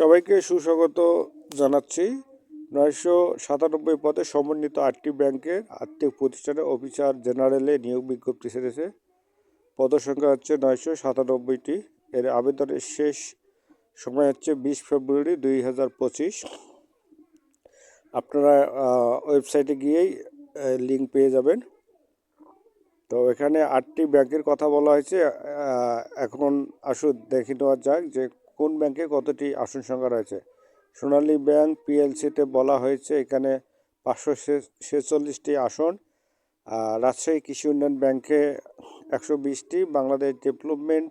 সবাইকে সুস্বাগত জানাচ্ছি। নয়শো সাতানব্বই পদে সমন্বিত আটটি ব্যাংকের আর্থিক প্রতিষ্ঠানে অফিসার জেনারেলে নিয়োগ বিজ্ঞপ্তি ছেড়েছে পদসংখ্যা হচ্ছে নয়শো সাতানব্বইটি। এর আবেদনের শেষ সময় হচ্ছে বিশ ফেব্রুয়ারি দুই হাজার পঁচিশ। আপনারা ওয়েবসাইটে গিয়েই লিঙ্ক পেয়ে যাবেন। তো এখানে আটটি ব্যাংকের কথা বলা হয়েছে। এখন আসুন দেখে নেওয়া যাক যে কোন ব্যাংকে কতটি আসন সংখ্যা রয়েছে? সোনালী ব্যাংক পিএলসিতে বলা হয়েছে এখানে পাঁচশো ছেচল্লিশটি আসন। আর রাজশাহী কৃষি উন্নয়ন ব্যাংকে একশো বিশটি, বাংলাদেশ ডেভেলপমেন্ট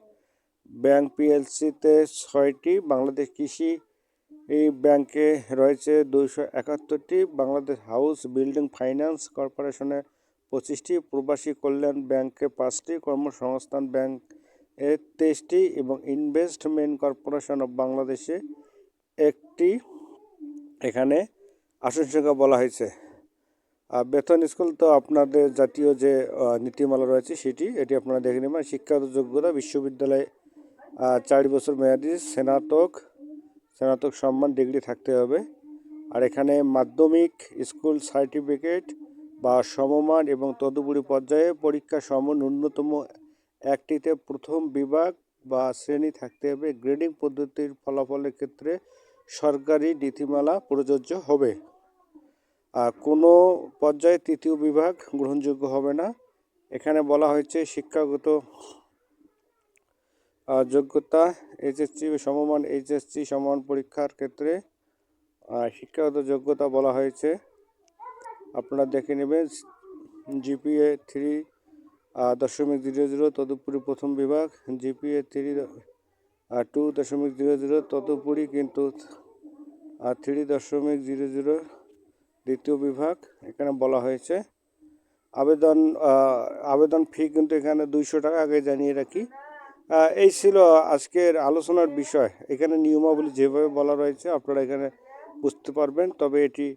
ব্যাংক পিএলসিতে ছয়টি, বাংলাদেশ কৃষি এই ব্যাংকে রয়েছে দুইশো একাত্তরটি, বাংলাদেশ হাউস বিল্ডিং ফাইন্যান্স কর্পোরেশনে পঁচিশটি, প্রবাসী কল্যাণ ব্যাংকে পাঁচটি, কর্মসংস্থান ব্যাংক এ তেইশটি এবং ইনভেস্টমেন্ট কর্পোরেশন অফ বাংলাদেশে একটি, এখানে আসন সংখ্যা বলা হয়েছে। আর বেতন স্কুল তো আপনাদের জাতীয় যে নীতিমালা রয়েছে সেটি, এটি আপনারা দেখে নেবেন। শিক্ষাগত যোগ্যতা, বিশ্ববিদ্যালয়ে চার বছর মেয়াদি স্নাতক স্নাতক সম্মান ডিগ্রি থাকতে হবে। আর এখানে মাধ্যমিক স্কুল সার্টিফিকেট বা সমমান এবং তদুপরি পর্যায়ে পরীক্ষা সম ন্যূনতম একটিতে প্রথম বিভাগ বা শ্রেণি থাকতে হবে। গ্রেডিং পদ্ধতির ফলাফলের ক্ষেত্রে সরকারি নীতিমালা প্রযোজ্য হবে। আর কোনো পর্যায়ে তৃতীয় বিভাগ গ্রহণযোগ্য হবে না। এখানে বলা হয়েছে শিক্ষাগত যোগ্যতা, এইচএসসি সমমান, এইচএসসি সমান পরীক্ষার ক্ষেত্রে শিক্ষাগত যোগ্যতা বলা হয়েছে। আপনারা দেখে নেবেন, জিপিএ থ্রি দশমিক জিরো জিরো তদুপরি প্রথম বিভাগ, জিপিএ থ্রি টু দশমিক জিরো জিরো তদুপরি কিন্তু থ্রি দশমিক জিরো জিরো দ্বিতীয় বিভাগ, এখানে বলা হয়েছে। আবেদন আবেদন ফি কিন্তু এখানে দুইশো টাকা, আগে জানিয়ে রাখি। এই ছিল আজকের আলোচনার বিষয়। এখানে নিয়মাবলী যেভাবে বলা রয়েছে, আপনারা এখানে বুঝতে পারবেন। তবে এটি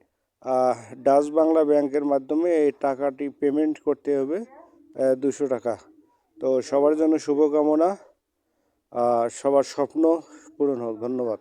ডাচ বাংলা ব্যাংকের মাধ্যমে এই টাকাটি পেমেন্ট করতে হবে। দুশো টাকা। তো সবার জন্য শুভকামনা আর সবার স্বপ্ন পূরণ হোক। ধন্যবাদ।